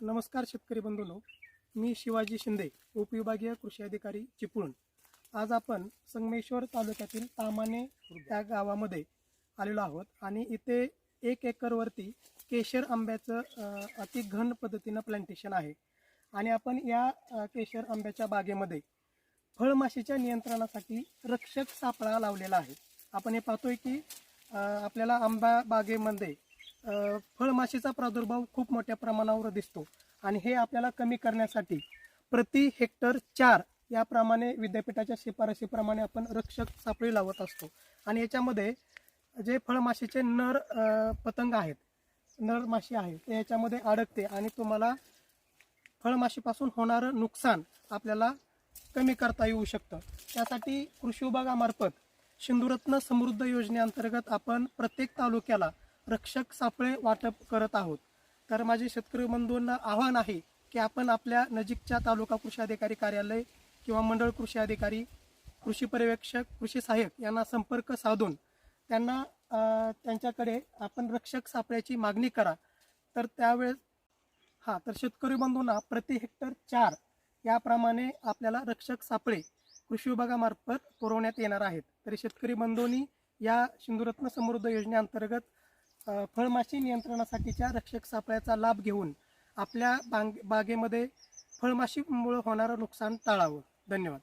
नमस्कार शेतकरी बंधूंनो. मी शिवाजी शिंदे उपविभागीय कृषी अधिकारी चिपळूण. आज आपण संगमेश्वर तालुक्यातील तामाने या गावामध्ये आलेलो आहोत आणि इथे एक एकरवरती केशर आंब्याचं अतिघन अति घन पद्धतीनं प्लांटेशन आहे. आणि आपण या केशर आंब्याच्या बागेमध्ये फळमाशीच्या नियंत्रणासाठी रक्षक सापळा लावलेला आहे. आपण हे पाहतोय की आपल्याला आंबा बागेमध्ये फळमाशीचा प्रादुर्भाव खूप मोठ्या प्रमाणावर दिसतो. आणि हे आपल्याला कमी करण्यासाठी प्रति हेक्टर चार याप्रमाणे विद्यापीठाच्या शिफारशीप्रमाणे आपण रक्षक सापळी लावत असतो. आणि याच्यामध्ये जे फळमाशीचे नर पतंग आहेत नर माशी आहे ते याच्यामध्ये अडकते आणि तुम्हाला फळमाशीपासून होणारं नुकसान आपल्याला कमी करता येऊ शकतं. त्यासाठी कृषी विभागामार्फत सिंधुरत्न समृद्ध योजनेअंतर्गत आपण प्रत्येक तालुक्याला रक्षक सापळे वाटप करत आहोत. तर माझे शेतकरी बंधूंना आव्हान आहे की आपण आपल्या नजीकच्या तालुका कृषी अधिकारी कार्यालय किंवा मंडळ कृषी अधिकारी कृषी पर्यवेक्षक कृषी सहाय्यक यांना संपर्क साधून त्यांना त्यांच्याकडे आपण रक्षक सापळ्याची मागणी करा. तर त्यावेळेस हा तर शेतकरी बंधूंना प्रति हेक्टर चार याप्रमाणे आपल्याला रक्षक सापळे कृषी विभागामार्फत पुरवण्यात येणार आहेत. तरी शेतकरी बंधूंनी या सिंधुरत्न समृद्ध योजनेअंतर्गत फळमाशी नियंत्रणासाठीच्या रक्षक सापळ्याचा लाभ घेऊन आपल्या बाग बागेमध्ये फळमाशीमुळे होणारं नुकसान टाळावं. धन्यवाद.